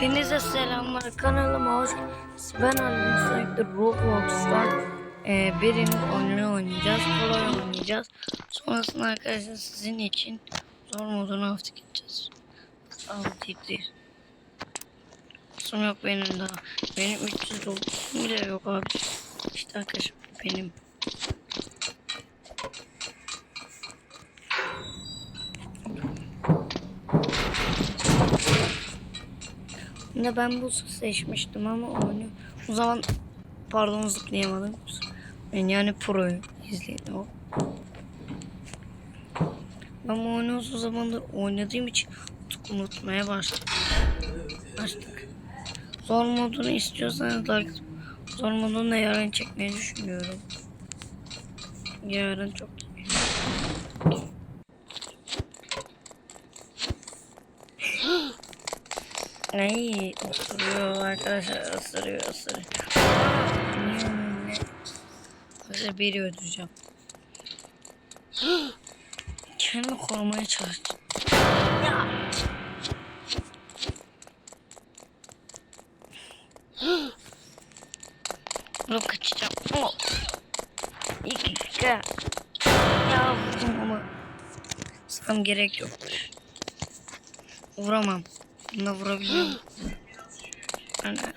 Hepinize selamlar kanalıma hoş geldiniz. Ben Ali sürekli Roblox'ta e, birinin oyununu oynayacağız. Kolay oynayacağız. Sonrasında arkadaşlar sizin için zor modunu hafta gideceğiz. Hafta değil. Son yok benim daha. Benim 309 bile yok abi. İşte arkadaşlar benim. Ne ben bu seçmiştim ama oyunu o zaman pardon zıplayamadım. Ben yani pro'yu izledim o. Ben bu oyunu uzun zamandır oynadığım için unutmaya başladım. Başladık. Zor modunu istiyorsanız like zor modunu da yarın çekmeyi düşünüyorum. Yarın çok Ay ısırıyor arkadaşlar ısırıyor ısırıyor. Arkadaşlar biri öldüreceğim. Kendimi korumaya çalışacağım. Ya. Dur kaçacağım. Oh. İki dakika. Ya vurdum ama. Sam gerek yokmuş. Vuramam. Buna vurabiliyorum. Ana.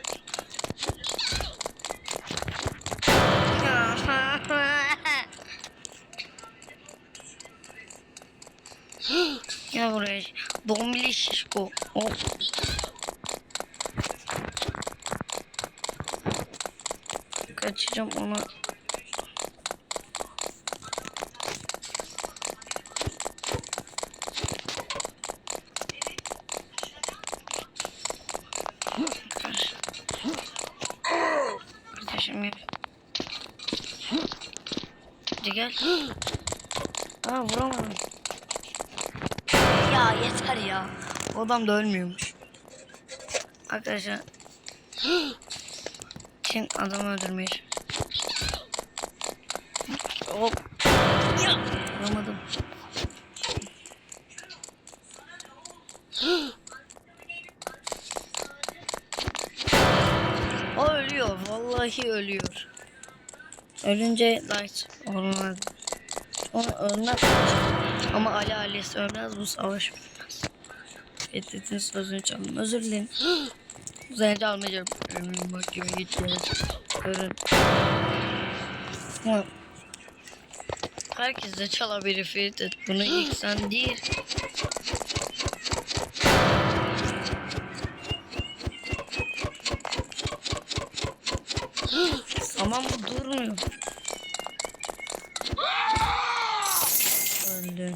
Ya buraya bombili şişko. Hop. Kaçacağım ona. Kardeşim gel. Hadi gel. Aa vuramadım. Ya yeter ya. O adam da ölmüyormuş. Arkadaşlar. Şimdi adamı öldürmeye Hop. Ya. Vuramadım. O ölüyor. Vallahi ölüyor. Ölünce light olmaz. Onu ölmez. Ama Ali ailesi ölmez. Bu savaş bitmez. Fethet'in sözünü çaldım. Özür dilerim. Uzaylıca almayacağım. Mahkeme gideceğiz. Görün. Herkes de çalabilir Fethet. Bunu ilk sen değil. Tamam bu durmuyor. Öldü.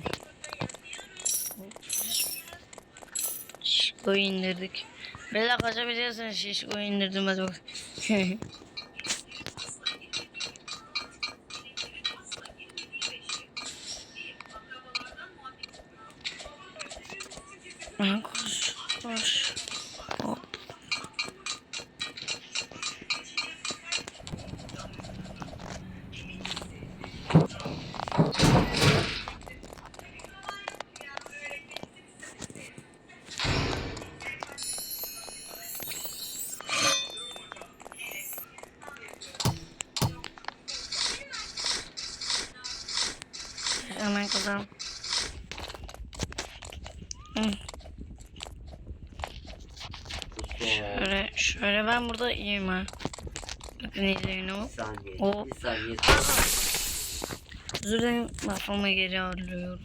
Şişko'yu indirdik. Bela kaçabilirsin şişko'yu indirdim hadi bak. Hemen kazan. Hı. Şöyle, şöyle ben burada iyiyim ha. Bakın izleyin o. Saniye. O. Saniye. Özür dilerim lafımı geri alıyorum.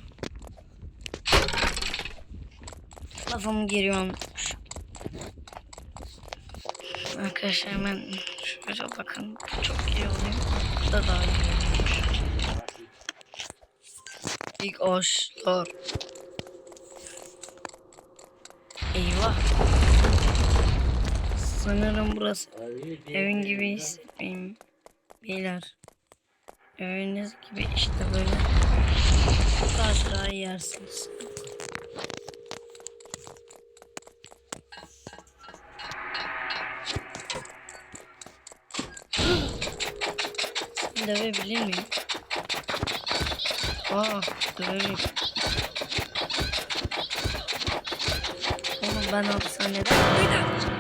Lafımı geri almış. Arkadaşlar hemen şöyle bakın. Çok iyi oluyor. Bu da daha iyi ağaçlar. Eyvah. Sanırım burası evin gibi hissetmeyeyim. Beyler. Eviniz gibi işte böyle. Taşları yersiniz. Dövebilir miyim? Aa, dövebilirim. Oğlum ben hapishanede. Bir dakika.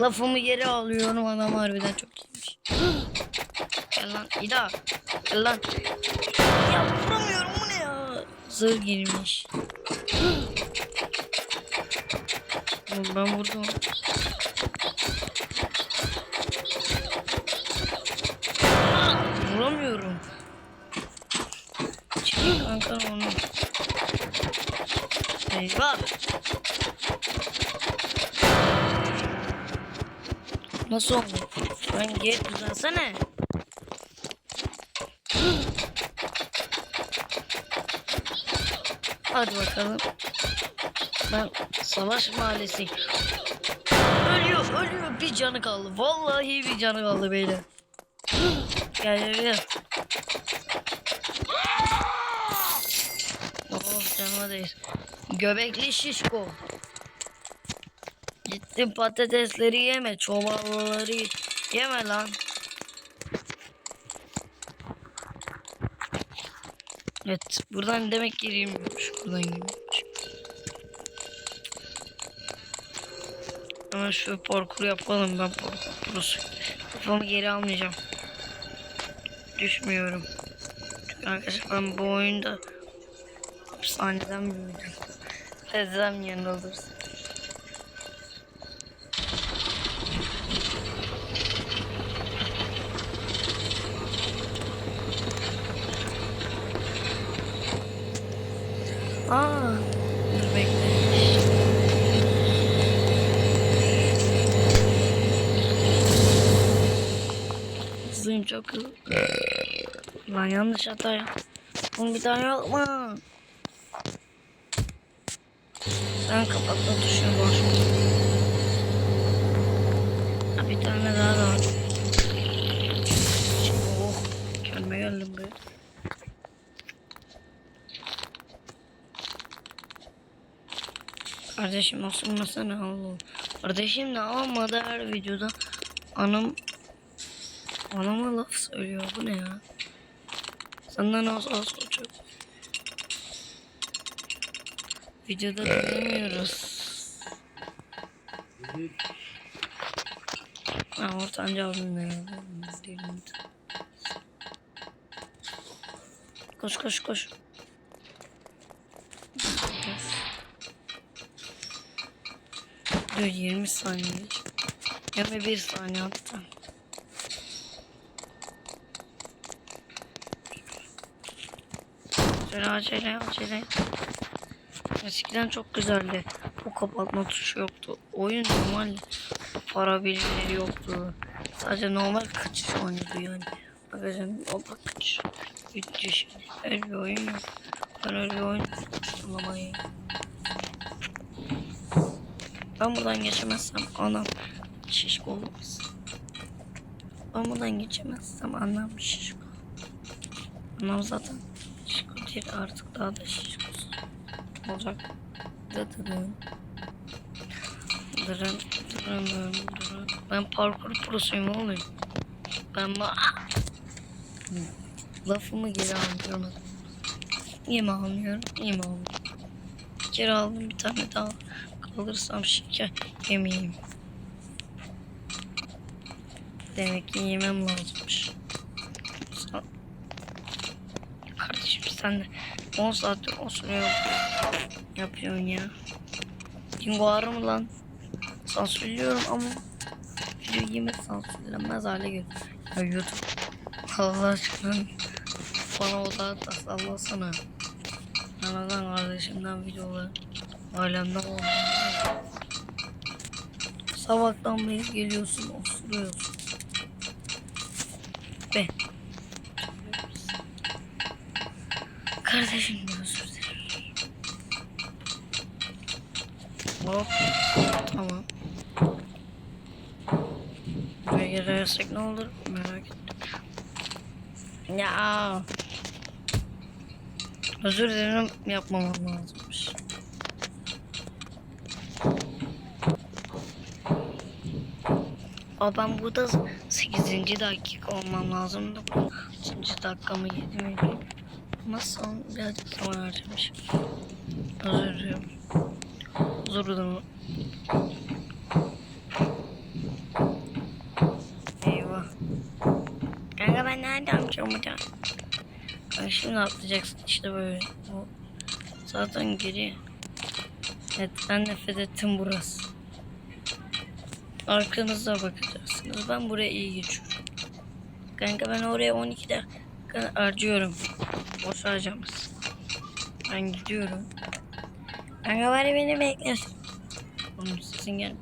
Lafımı geri alıyorum adam harbiden çok iyiymiş. Gel lan İda. Gel lan. Ya vuramıyorum bu ne ya? Zırh girmiş. Ben vurdum. Vuramıyorum. Kanka onu. Eyvah. Nasıl oldu? Ben geri düzelsene. Hadi bakalım. Ben savaş mahallesi. Ölüyor, ölüyor. Bir canı kaldı. Vallahi bir canı kaldı beyler. Gel gel gel. Değil. Göbekli şişko. Gittin patatesleri yeme, çobanlıları yeme lan. Evet, buradan demek girmiyormuş. Buradan girmiyormuş. Ama şu parkur yapalım ben parkur prosu. Kafamı geri almayacağım. Düşmüyorum. Çünkü arkadaşlar ben bu oyunda hapishaneden büyüdüm. Ezem yanılırız. Aa, dur bekle. Hızlıyım çok hızlı. Lan yanlış hata yap. Bunu bir daha yapma. Sen kapatma tuşunu boş. Ha, bir tane daha da var. Oh, kendime geldim be. Kardeşim asılmasana Allah. Kardeşim de almadı her videoda. Anam Anama laf söylüyor bu ne ya? Senden az az olacak. Videoda dinlemiyoruz. Ha ortanca abim ne ya? Değilim. Koş koş koş. Dur 20 saniye. 21 saniye hatta. Acele acele acele. Eskiden çok güzeldi. O kapatma tuşu yoktu. Oyun normal para birimleri yoktu. Sadece normal kaçış oynuyordu yani. O da kaçış. Bitti şimdi. Öyle bir oyun yok. Ben öyle bir oyun anlamayı. Ben buradan geçemezsem anam şişko olmaz. Ben buradan geçemezsem anam şişko. Anam zaten şişko değil artık daha da şişkosu olacak. Ben parkur prosuyum oğlum. Ben ma... Lafımı geri almıyorum. Niye mi almıyorum? Niye mi almıyorum? Geri aldım bir tane daha. Kalırsam şeker yemeyeyim. Demek ki yemem lazımmış. Kardeşim sen de 10 saattir o süre yapıyorsun ya. Dingo ağrı mı lan? Sansürlüyorum ama video yeme sansürlenmez hale geliyor. Ya YouTube Allah aşkına bana o da sallasana. Anadan kardeşimden videoları ailemden oldu. Sabahtan beri geliyorsun osuruyorsun. Be. Kardeşim de özür dilerim. Hop. Tamam. Buraya gelirsek ne olur merak ettim. Ya. Özür dilerim yapmamam lazımmış. Aa ben burada 8. dakika olmam lazımdı. 3. dakikamı yedim yedim. Nasıl birazcık zaman harcamış. Özür diliyorum. Zor. Eyvah. Kanka ben nerede amcam hocam? Bak şimdi atlayacaksın işte böyle. Bu zaten geri. Evet ben nefret ettim burası. Arkanıza bakacaksınız. Ben buraya iyi geçiyorum. Kanka ben oraya 12 dakika harcıyorum. Boş harcamasın. Ben gidiyorum. Kanka bari beni beklesin. Oğlum sesin gel.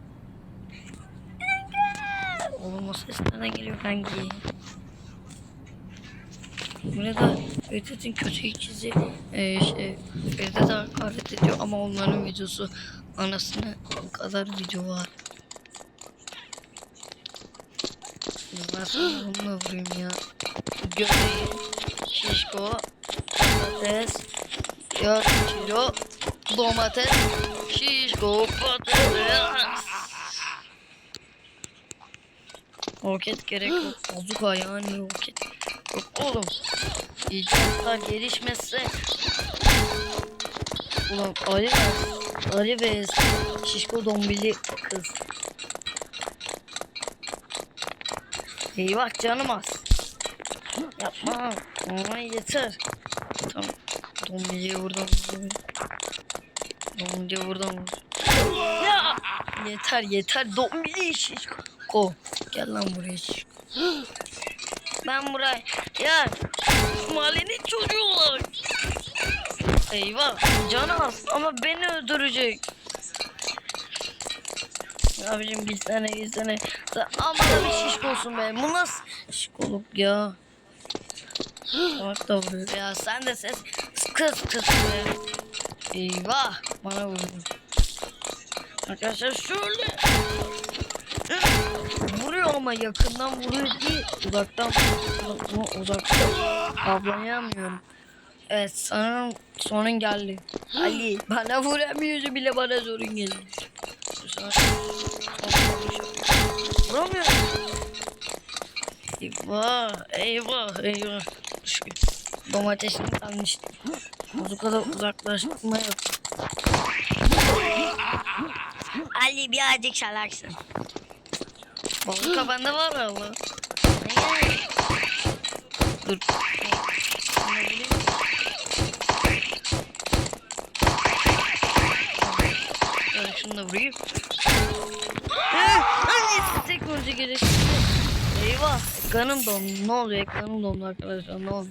Oğlum o ses nereden geliyor kanki? Burada Vedat'ın kötü ikizi e, şey, Vedat'a hakaret ediyor ama onların videosu anasını kadar video var. Ben bununla vurayım ya. Göbeği, şişko, patates, 4 kilo domates, şişko, patates. Roket gerek yok. Bazuka yani roket. Yok oğlum. İcatlar gelişmezse Ulan Ali ve Ali ve şişko dombili kız. Eyvah canım az. Yapma. Aman yeter. Tamam. Dombiliye buradan vurayım. Dombiliye buradan vur. Ya! Yeter yeter. Dombili şişko. Gel lan buraya. Ben buraya ya mahallenin çocuğu olarak Eyvah canı az ama beni öldürecek. Abicim gitsene gitsene. Sen ama da bir şişko olsun be. Bu nasıl şişkoluk ya? Bak da vuruyor. Ya sen de ses kıs kıs be. Eyvah bana vurdu. Arkadaşlar şöyle. Vuruyor ama yakından vuruyor değil. Uzaktan uzaktan, uzaktan avlayamıyorum. Evet sanırım sonun geldi. Ali bana vuramıyordu bile bana sorun geldi. Vuramıyorum. Eyvah eyvah eyvah. Şu domatesim kalmıştı. Bu kadar uzaklaşma yok. Ali birazcık salaksın. Balık bende var valla. Dur. Şunu da vurayım. Tek vurcu gerekti. Eyvah. Kanım dondu. Ne oluyor? Ekranım dondu arkadaşlar. Ne oldu?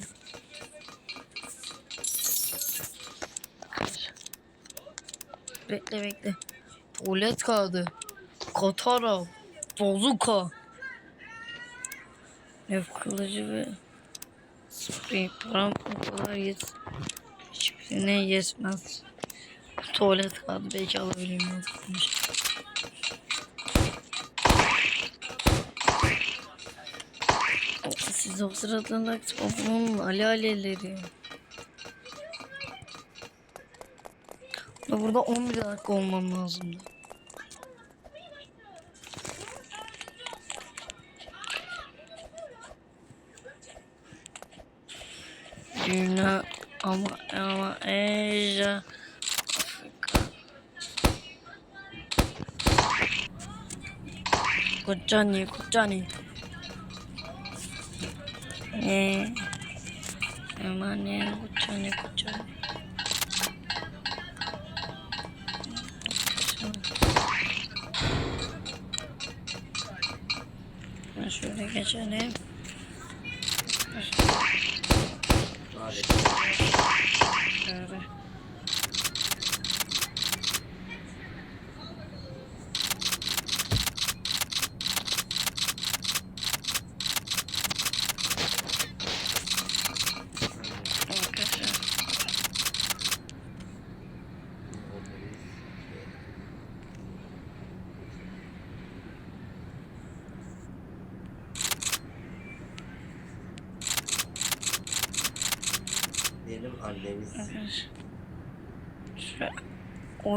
Bekle bekle. Tuvalet kağıdı. Katara. Bozuka. Ev kılıcı ve sprey param o kadar yet. Hiçbirine yetmez. Tuvalet kağıdı belki alabilirim. yokmuş. Siz o sırada onun ali aleleri. Burada 11 dakika olmam lazımdı. Dünya ama ama Asia Afrika Kocani Kocani ね。え馬ねこっちゃね。こっちゃね。よしお願いしね。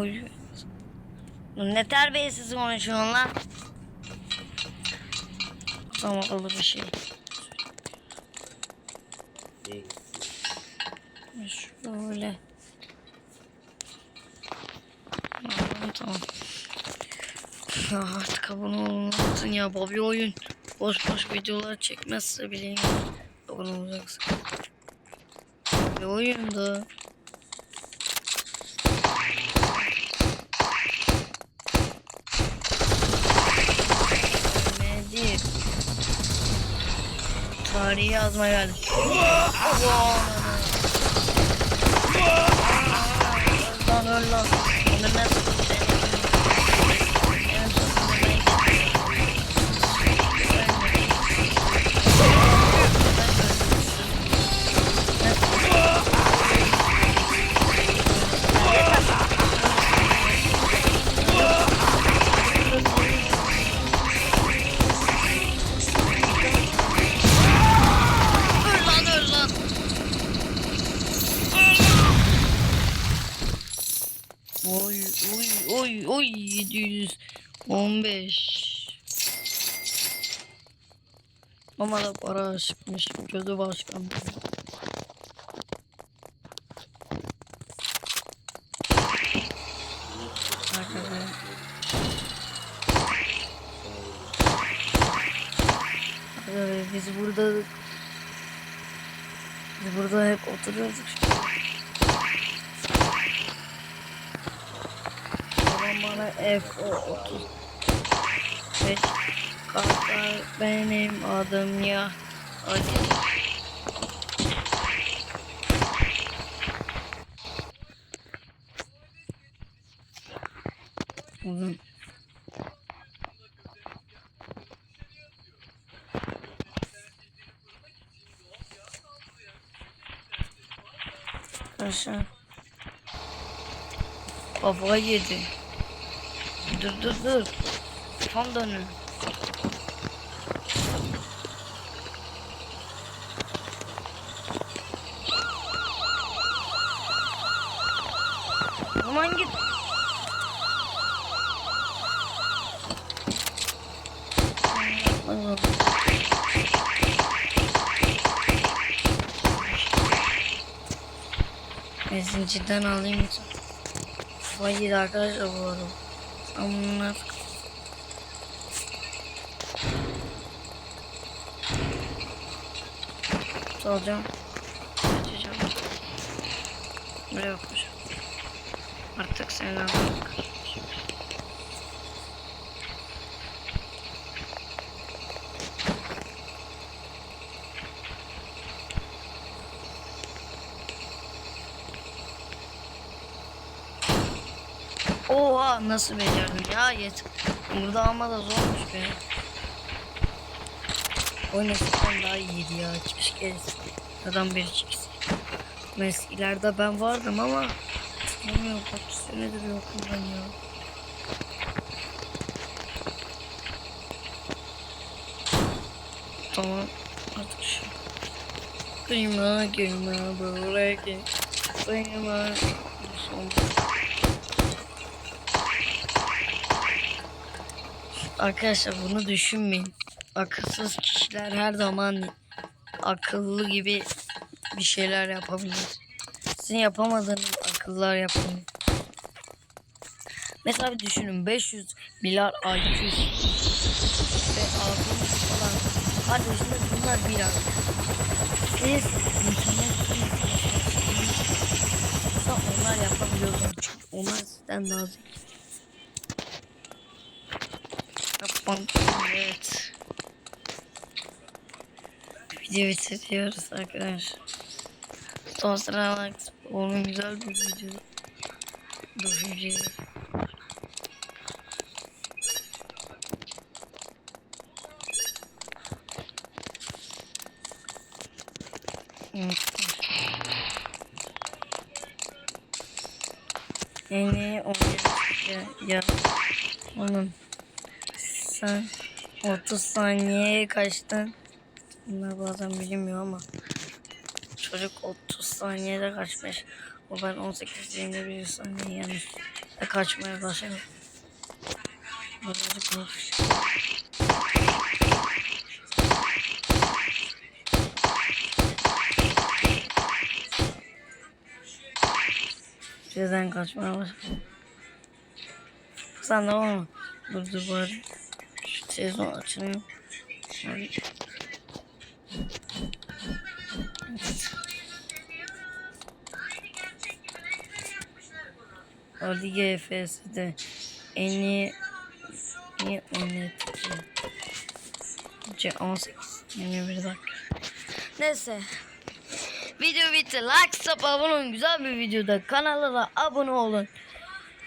Oy. Ne terbiyesiz konuşuyorsun lan? Tam akıllı bir şey. Şöyle. Tamam tamam. Artık abone olmalısın ya Bobby oyun. Boş boş videolar çekmezse bileyim. Abone olacaksın. bir oyundu. Tarihi yazmaya geldik. Lan öl lan. Onu ben Ama da para çıkmış. Kötü başkan. Arkadaşlar. Biz burada biz burada hep oturuyorduk. Babam bana F o 35 Benim adım ya Ali. Uzun. Arkadaşlar. Kafayı yedi. Dur dur dur. Tam dönün. Aman git. Ben zincirden alayım. Yedi arkadaşlar bu arada. Bunlar Alacağım. Açacağım. Buraya bakmışım. Artık seninle bak. Nasıl becerdim ya yet. Burada ama da zormuş be. Oyun eskiden daha iyiydi ya. Çıkmış kez. Adam biri çıksın. Eskilerde ben vardım ama Bilmiyorum kaç senedir yokum ben ya. Tamam artık şu. Kıyma kıyma böyle ki. Kıyma. Son. Arkadaşlar bunu düşünmeyin. Akılsız kişiler her zaman akıllı gibi bir şeyler yapabilir. Sizin yapamadığınız akıllar yapın. Mesela bir düşünün 500 milyar IQ ve ağzınız falan. Kardeşler bunlar bir ay. Siz Mesela onlar yapabiliyorlar çünkü onlar sizden daha zeki. Yapmam evet. Video bitiriyoruz arkadaşlar. Son sıralar onun güzel bir video. Düşünce. Yani ya, ya oğlum sen 30 saniyeye kaçtın. Bunlar bazen bilinmiyor ama çocuk 30 saniyede kaçmış. O ben 18 21 saniye yani de kaçmaya başladım. Birazcık. Birden kaçmaya başladım. Sen de olma. Dur dur bari. İşte zaten. Evet. Hadi GFS'de en iyi niye oynatıyor? 18 21 dakika. Neyse. Video bitti. Like, sub, abone olun. Güzel bir videoda kanala da abone olun.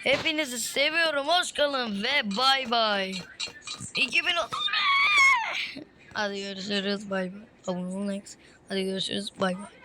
Hepinizi seviyorum. Hoş kalın ve bay bay. 2030. Hadi görüşürüz. Bay bay. Abone olun. Hadi görüşürüz. Bay bay.